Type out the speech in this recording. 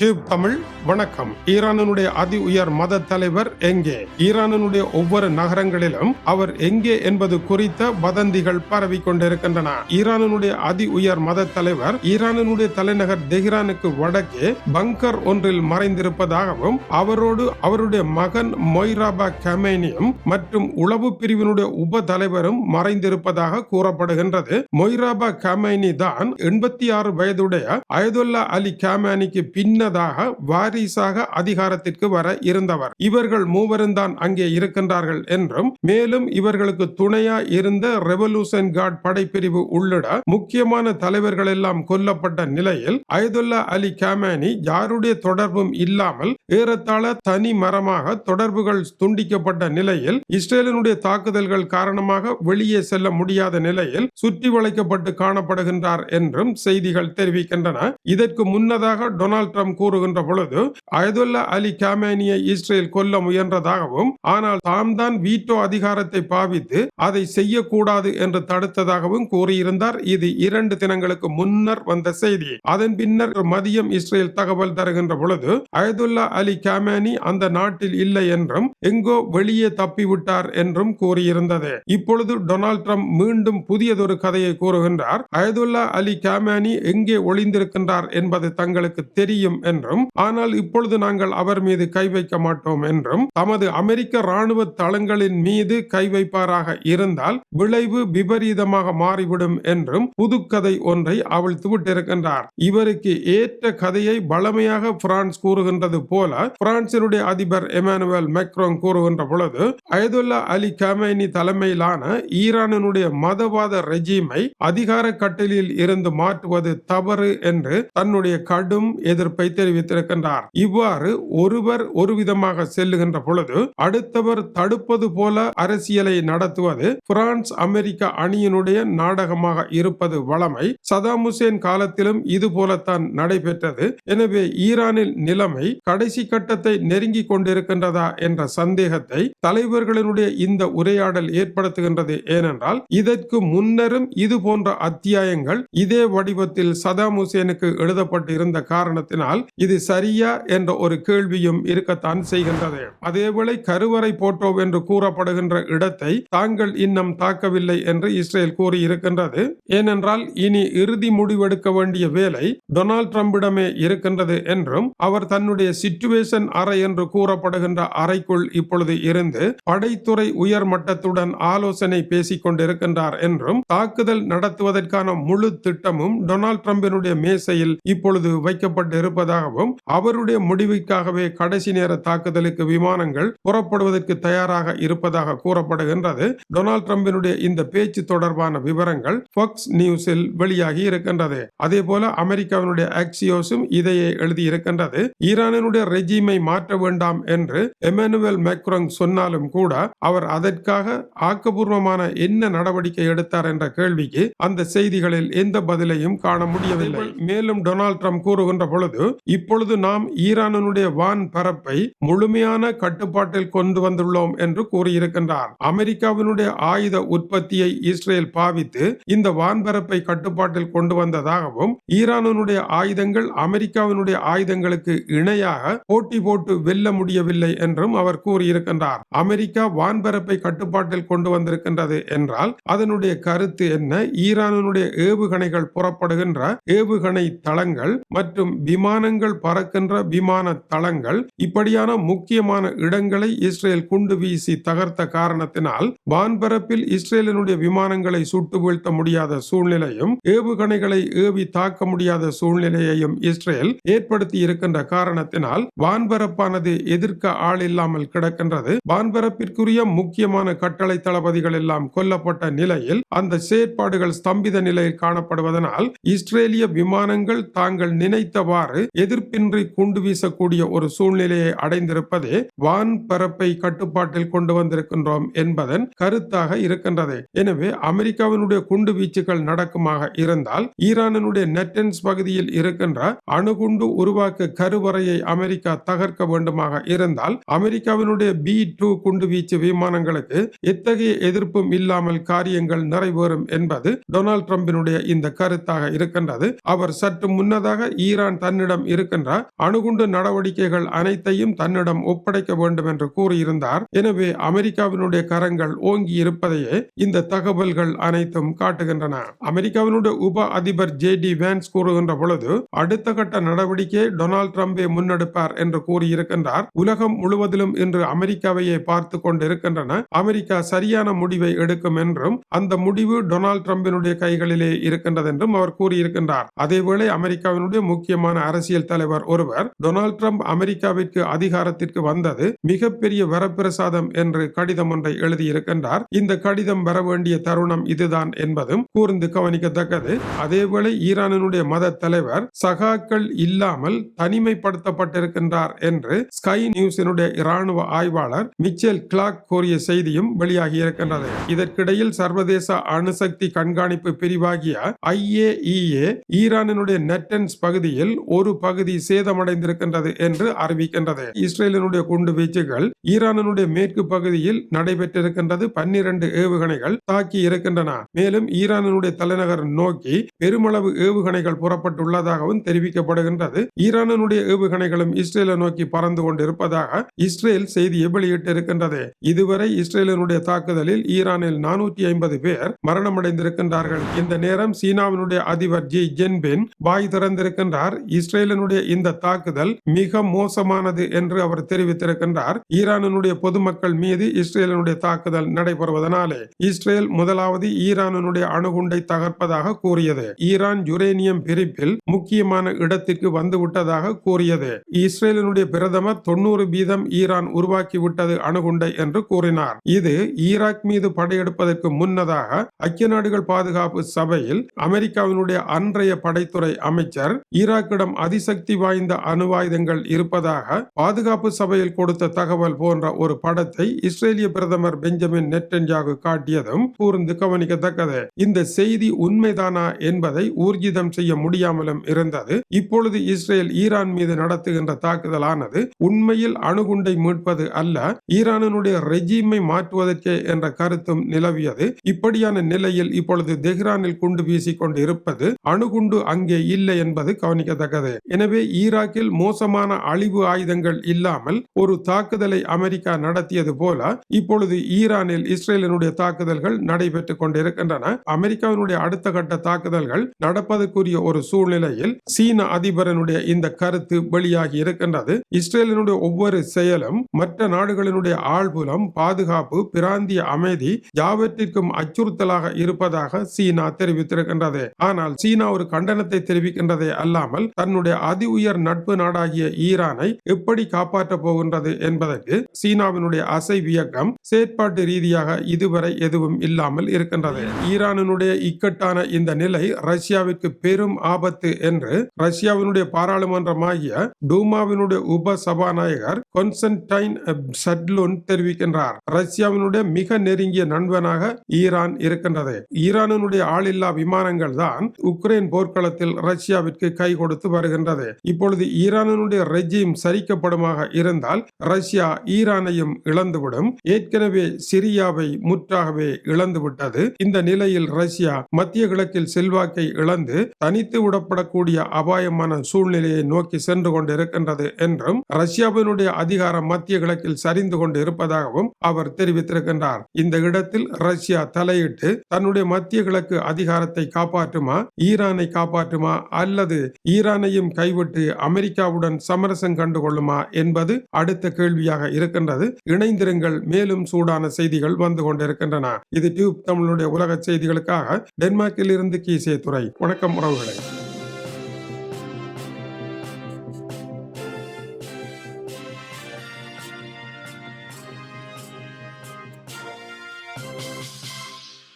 Tube Tamil வணக்கம். ஈரானினுடைய அதி உயர் மத தலைவர் எங்கே? ஈரானினுடைய ஒவ்வொரு நகரங்களிலும் அவர் எங்கே என்பது குறித்த வதந்திகள் பரவி கொண்டிருக்கின்றன. ஈரானினுடைய அதி உயர் மத தலைவர் ஈரானினுடைய தலைநகர் தெஹ்ரானுக்கு வடக்கே பங்கர் ஒன்றில் மறைந்திருப்பதாகவும் அவரோடு அவருடைய மகன் மொய்ராபா கமேனியும் மற்றும் உளவு பிரிவினுடைய உப தலைவரும் மறைந்திருப்பதாக கூறப்படுகின்றது. மொய்ராபா கமேனி தான் எண்பத்தி ஆறு வயதுடைய அயதுல்லா அலி கமேனிக்கு முன்னதாக வாரிசாக அதிகாரத்திற்கு வர இருந்தவர். இவர்கள் மூவரும் தான் அங்கே இருக்கின்றார்கள் என்றும் மேலும் இவர்களுக்கு துணையா இருந்த ரெவல்யூஷன் கார்டு படைப்பிரிவு உள்ளிட முக்கியமான தலைவர்கள் எல்லாம் கொல்லப்பட்ட நிலையில் அயதுல்லா அலி கேமானி யாருடைய தொடர்பும் இல்லாமல் ஏறத்தாழ தனி மரமாக தொடர்புகள் துண்டிக்கப்பட்ட நிலையில் இஸ்ரேலினுடைய தாக்குதல்கள் காரணமாக வெளியே செல்ல முடியாத நிலையில் சுற்றி வளைக்கப்பட்டு காணப்படுகின்றார் என்றும் செய்திகள் தெரிவிக்கின்றன. இதற்கு முன்னதாக டொனால்ட் ட்ரம்ப் கூறுகின்ற பொழுது அயதுல்லா அலி காமேனியை இஸ்ரேல் கொல்ல முயன்றதாகவும் ஆனால் தாம் தான் வீட்டோ அதிகாரத்தை பாவித்து அதை செய்யக்கூடாது என்று தடுத்ததாகவும் கூறியிருந்தார். இது இரண்டு தினங்களுக்கு முன்னர் வந்த செய்தி. அதன் பின்னர் மதியம் இஸ்ரேல் தகவல் தருகின்ற பொழுது அயதுல்லா அலி காமேனி அந்த நாட்டில் இல்லை என்றும் எங்கோ வெளியே தப்பிவிட்டார் என்றும் கூறியிருந்தது. இப்பொழுது டொனால்ட் ட்ரம்ப் மீண்டும் புதியதொரு கதையை கூறுகின்றார். அயதுல்லா அலி காமேனி எங்கே ஒளிந்திருக்கின்றார் என்பது தங்களுக்கு தெரியும் என்றும் ஆனால் இப்பொழுது நாங்கள் அவர் மீது கை வைக்க மாட்டோம் என்றும் தமது அமெரிக்க ராணுவ தளங்களின் மீது கை வைப்பாராக இருந்தால் விளைவு விபரீதமாக மாறிவிடும் என்றும் புதுக்கதை ஒன்றை அவிழ்த்து விட்டிருக்கின்றார் இவருக்கு ஏற்ற கதையை பலமையாக பிரான்ஸ் கூறுகின்றது போல பிரான்சினுடைய அதிபர் எமானுவேல் மெக்ரோன் கூறுகின்ற பொழுது அயதுல்லா அலி கமேனி தலைமையிலான ஈரானினுடைய மதவாத ரெஜிமை அதிகார கட்டலில் இருந்து மாற்றுவது தவறு என்று தன்னுடைய கடும் எதிர்ப்பை தெரிவித்திருக்கின்றார். இவ்வாறு ஒருவர் ஒரு விதமாக செல்லுகின்ற பொழுது அடுத்தவர் தடுப்பது போல அரசியலை நடத்துவது பிரான்ஸ் அமெரிக்க அணியினுடைய நாடகமாக இருப்பது வளமை சதாம் ஹுசேன் காலத்திலும் இது போலத்தான் நடைபெற்றது. எனவே ஈரானில் நிலைமை கடைசி கட்டத்தை நெருங்கி கொண்டிருக்கின்றதா என்ற சந்தேகத்தை தலைவர்களினுடைய இந்த உரையாடல் ஏற்படுத்துகின்றது. ஏனென்றால் இதற்கு முன்னரும் இது போன்ற அத்தியாயங்கள் இதே வடிவத்தில் சதாம் ஹுசேனுக்கு எழுதப்பட்டு இருந்த காரணத்தினால் இது சரியா என்ற ஒரு கேள்வியும் இருக்கத்தான் செய்கின்றது. அதேவேளை கருவறை போட்டோ என்று கூறப்படுகின்ற இடத்தை தாங்கள் இன்னும் தாக்கவில்லை என்று இஸ்ரேல் கூறியிருக்கின்றது. ஏனென்றால் இனி இறுதி முடிவெடுக்க வேண்டிய வேலை டொனால்ட் ட்ரம்பிடமே இருக்கின்றது என்றும் அவர் தன்னுடைய சிச்சுவேஷன் அறை என்று கூறப்படுகின்ற அறைக்குள் இப்பொழுது இருந்து படைத்துறை உயர் மட்டத்துடன் ஆலோசனை பேசிக் கொண்டிருக்கின்றார் என்றும் தாக்குதல் நடத்துவதற்கான முழு திட்டமும் டொனால்ட் ட்ரம்பினுடைய மேசையில் இப்பொழுது வைக்கப்பட்டு இருப்பதாகவும் அவருடைய முடிவுக்காகவே கடைசி நேர தாக்குதலுக்கு விமானங்கள் புறப்படுவதற்கு தயாராக இருப்பதாக கூறப்படுகின்றது. டொனால்ட் ட்ரம்பினுடைய இந்த பேச்சு தொடர்பான விவரங்கள் ஃபாக்ஸ் நியூஸில் வெளியாகி இருக்கின்றது. அதே போல அமெரிக்காவினுடைய ஆக்சியோஸும் இதையே எழுதி இருக்கின்றது ஈரானினுடைய ரெஜிமை மாற்ற வேண்டாம் என்று எமானுவேல் மேக்ரோங் சொன்னாலும் கூட அவர் அதற்காக ஆக்கப்பூர்வமான என்ன நடவடிக்கை எடுத்தார் என்ற கேள்விக்கு அந்த செய்திகளில் எந்த பதிலையும் காண முடியவில்லை. மேலும் டொனால்ட் ட்ரம்ப் கூறுகின்ற பொழுது இப்பொழுது நாம் ஈரானுடைய வான் பரப்பை முழுமையான கட்டுப்பாட்டில் கொண்டு வந்துள்ளோம் என்று கூறியிருக்கின்றார். அமெரிக்காவினுடைய ஆயுத உற்பத்தியை இஸ்ரேல் பாவித்து இந்த வான்பரப்பை கட்டுப்பாட்டில் கொண்டு வந்ததாகவும் ஈரானுடைய ஆயுதங்கள் அமெரிக்காவினுடைய ஆயுதங்களுக்கு இணையாக போட்டி போட்டு வெல்ல முடியவில்லை என்றும் அவர் கூறியிருக்கின்றார். அமெரிக்கா வான்பரப்பை கட்டுப்பாட்டில் கொண்டு வந்திருக்கின்றது என்றால் அதனுடைய கருத்து என்ன? ஈரானுடைய ஏவுகணைகள் புறப்படுகின்ற ஏவுகணை தளங்கள் மற்றும் விமானங்கள் பறக்கின்ற விமான தளங்கள் இப்படியான முக்கியமான இடங்களை இஸ்ரேல் குண்டு வீசி தகர்த்த காரணத்தினால் வான்பரப்பில் இஸ்ரேலினுடைய விமானங்களை சுட்டு வீழ்த்த முடியாத சூழ்நிலையும் ஏவுகணைகளை ஏவி தாக்க முடியாத சூழ்நிலையையும் இஸ்ரேல் ஏற்படுத்தி இருக்கின்ற காரணத்தினால் வான்பரப்பானது எதிர்க்க ஆள் இல்லாமல் கிடக்கின்றது. வான்பரப்பிற்குரிய முக்கியமான கட்டளை தளபதிகள் எல்லாம் கொல்லப்பட்ட நிலையில் அந்த செயற்பாடுகள் ஸ்தம்பித நிலையில் காணப்படுவதனால் இஸ்ரேலிய விமானங்கள் தாங்கள் நினைத்தவாறு எதிர்ப்பின்றி குண்டு வீசக்கூடிய ஒரு சூழ்நிலையை அடைந்திருப்பதே வான் பரப்பை கட்டுப்பாட்டில் கொண்டு வந்திருக்கின்றோம் என்பதன் கருத்தாக இருக்கின்றது. எனவே அமெரிக்காவினுடைய குண்டு வீச்சுகள் நடக்குமாக இருந்தால் ஈரானினுடைய நெட்டன்ஸ் பகுதியில் இருக்கின்ற அணுகுண்டு உருவாக்க கருவறையை அமெரிக்கா தகர்க்க வேண்டுமாக இருந்தால் அமெரிக்காவினுடைய பி டூ குண்டு வீச்சு விமானங்களுக்கு எத்தகைய எதிர்ப்பும் இல்லாமல் காரியங்கள் நிறைவேறும் என்பது டொனால்ட் ட்ரம்பினுடைய இந்த கருத்தாக இருக்கின்றது. அவர் சற்று முன்னதாக ஈரான் தன்னிடம் இருக்கின்ற அணுகுண்டு நடவடிக்கைகள் அனைத்தையும் தன்னிடம் ஒப்படைக்க வேண்டும் என்று கூறியிருந்தார். எனவே அமெரிக்காவினுடைய கரங்கள் ஓங்கி இருப்பதையே இந்த தகவல்கள் அனைத்தும் காட்டுகின்றன. அமெரிக்காவினுடைய உப அதிபர் ஜே டி வேன்ஸ் கூறுகின்ற பொழுது அடுத்த கட்ட நடவடிக்கையை டொனால்ட் ட்ரம்பே முன்னெடுப்பார் என்று கூறியிருக்கின்றார். உலகம் முழுவதிலும் இன்று அமெரிக்காவையே பார்த்து கொண்டிருக்கின்றன. அமெரிக்கா சரியான முடிவை எடுக்கும் என்றும் அந்த முடிவு டொனால்ட் ட்ரம்பினுடைய கைகளிலே இருக்கின்றது என்றும் அவர் கூறியிருக்கின்றார். அதேவேளை அமெரிக்காவினுடைய முக்கியமான அரசியல் தலைவர் ஒருவர் டொனால்ட் ட்ரம்ப் அமெரிக்காவிற்கு அதிகாரத்திற்கு வந்தது மிகப்பெரிய வரப்பிரசாதம் என்று கடிதம் ஒன்றை எழுதியிருக்கின்றார். இந்த கடிதம் வர வேண்டிய தருணம் இதுதான் என்பதும் கூர்ந்து கவனிக்கத்தக்கது. அதேவேளை ஈரானினுடைய மத தலைவர் சகாக்கள் இல்லாமல் தனிமைப்படுத்தப்பட்டிருக்கின்றார் என்று ஸ்கை நியூஸினுடைய இராணுவ ஆய்வாளர் மிச்சேல் கிளாக் கூறிய செய்தியும் வெளியாகி இருக்கின்றது இதற்கிடையில் சர்வதேச அணுசக்தி கண்காணிப்பு பிரிவாகிய ஐஏஇஏ ஈரானினுடைய நெட்டன்ஸ் பகுதியில் ஒரு பகுதி சேதமடைந்திருக்கின்றது என்று அறிவிக்கின்றது. இஸ்ரேலினுடைய குண்டு வீச்சுகள் ஈரானினுடைய மேற்கு பகுதியில் நடைபெற்றிருக்கின்றது. பன்னிரண்டு ஏவுகணைகள் தாக்கி இருக்கின்றன. மேலும் ஈரானினுடைய தலைநகர் நோக்கி பெருமளவு ஏவுகணைகள் புறப்பட்டுள்ளதாகவும் தெரிவிக்கப்படுகின்றது. ஈரானினுடைய ஏவுகணைகளும் இஸ்ரேலை நோக்கி பறந்து கொண்டிருப்பதாக இஸ்ரேல் செய்தியை வெளியிட்டிருக்கின்றது. இதுவரை இஸ்ரேலினுடைய தாக்குதலில் ஈரானில் நானூற்றி ஐம்பது பேர் மரணமடைந்திருக்கின்றார்கள். இந்த நேரம் சீனாவினுடைய அதிபர் ஜி ஜென்பின் வாய் திறந்திருக்கின்றார். இஸ்ரேலினுடைய இந்த தாக்குதல் மிக மோசமானது என்று அவர் தெரிவித்திருக்கின்றார். ஈரானினுடைய பொதுமக்கள் மீது இஸ்ரேலினுடைய தாக்குதல் நடைபெறுவதனாலே இஸ்ரேல் முதலாவது ஈரானினுடைய அணுகுண்டை தகர்ப்பதாக கூறியது. ஈரான் யுரேனியம் பிரிப்பில் முக்கியமான இடத்திற்கு வந்துவிட்டதாக கூறியது. இஸ்ரேலினுடைய பிரதமர் தொண்ணூறு வீதம் ஈரான் உருவாக்கி விட்டது அணுகுண்டை என்று கூறினார். இது ஈராக் மீது படையெடுப்பதற்கு முன்னதாக ஐக்கிய நாடுகள் பாதுகாப்பு சபையில் அமெரிக்காவினுடைய அன்றைய படைத்துறை அமைச்சர் ஈராக்கிடம் அதிசக்தி வாய்ந்த அணுவாயுதங்கள் இருப்பதாக பாதுகாப்பு சபையில் கொடுத்த தகவல் போன்ற ஒரு படத்தை இஸ்ரேலிய பிரதமர் பெஞ்சமின் நெட்டன்யாகு காட்டியதும் கூர்ந்து கவனிக்கத்தக்கது. இந்த செய்தி உண்மைதானா என்பதை ஊர்ஜிதம் செய்ய முடியாமலும் இருந்தது. இப்பொழுது இஸ்ரேல் ஈரான் மீது நடத்துகின்ற தாக்குதலானது உண்மையில் அணுகுண்டை மீட்பது அல்ல ஈரானுடைய ரெஜிமை மாற்றுவதற்கே என்ற கருத்தும் நிலவியது. இப்படியான நிலையில் இப்பொழுது தெஹ்ரானில் குண்டு வீசிக் கொண்டு இருப்பது அணுகுண்டு அங்கே இல்லை என்பது கவனிக்கத்தக்கது. எனவே ஈராக்கில் மோசமான அழிவு ஆயுதங்கள் இல்லாமல் ஒரு தாக்குதலை அமெரிக்கா நடத்தியது போல இப்பொழுது ஈரானில் இஸ்ரேலினுடைய தாக்குதல்கள் நடைபெற்றுக் கொண்டிருக்கின்றன. அமெரிக்காவினுடைய அடுத்த கட்ட தாக்குதல்கள் நடப்பதற்குரிய ஒரு சூழ்நிலையில் சீன அதிபரனுடைய இந்த கருத்து வெளியாகி இருக்கின்றது. இஸ்ரேலினுடைய ஒவ்வொரு செயலும் மற்ற நாடுகளினுடைய ஆழ்புலம் பாதுகாப்பு பிராந்திய அமைதி யாவற்றிற்கும் அச்சுறுத்தலாக இருப்பதாக சீனா தெரிவித்திருக்கின்றது. ஆனால் சீனா ஒரு கண்டனத்தை தெரிவிக்கின்றதே அல்லாமல் தன்னுடைய அதி உயர் நட்பு நாடாகிய ஈரானை எப்படி காப்பாற்றப் போகின்றது என்பதற்கு சீனாவினுடைய அசைவியக்கம் செயற்பாட்டு ரீதியாக இதுவரை எதுவும் இல்லாமல் இருக்கின்றது. ஈரானினுடைய இக்கட்டான இந்த நிலை ரஷ்யாவிற்கு பெரும் ஆபத்து என்று ரஷ்யாவினுடைய பாராளுமன்றமாகிய டூமாவினுடைய உப சபாநாயகர் கொன்சன்டைன் சட்லுன் தெரிவிக்கின்றார். ரஷ்யாவினுடைய மிக நெருங்கிய நண்பனாக ஈரான் இருக்கின்றது. ஈரானினுடைய ஆளில்லா விமானங்கள் தான் உக்ரைன் போர்க்களத்தில் ரஷ்யாவிற்கு கை கொடுத்து வருகின்றது இப்பொழுது ஈரானினுடைய ரெஜிம் சரிக்கப்படுமாக இருந்தால் ரஷ்யா ஈரானையும் இழந்துவிடும். ஏற்கனவே சிரியாவை முற்றாகவே இழந்துவிட்டது. இந்த நிலையில் ரஷ்யா மத்திய கிழக்கில் செல்வாக்கை இழந்து தனித்து விடப்படக்கூடிய அபாயமான சூழ்நிலையை நோக்கி சென்று கொண்டிருக்கின்றது என்றும் ரஷ்யாவினுடைய அதிகாரம் மத்திய கிழக்கில் சரிந்து கொண்டு இருப்பதாகவும் அவர் தெரிவித்திருக்கின்றார். இந்த இடத்தில் ரஷ்யா தலையிட்டு தன்னுடைய மத்திய கிழக்கு அதிகாரத்தை காப்பாற்றுமா ஈரானை காப்பாற்றுமா அல்லது ஈரானையும் கைவிட்டு அமெரிக்காவுடன் சமரசம் கண்டுகொள்ளுமா என்பது அடுத்த கேள்வியாக இருக்கின்றது. இணைந்திருங்கள் மேலும் சூடான செய்திகள் வந்து கொண்டிருக்கின்றன. இது டியூப் தமிழுடைய உலக செய்திகளுக்காக டென்மார்க்கில் இருந்து கீசே துறை வணக்கம் உறவுகளை.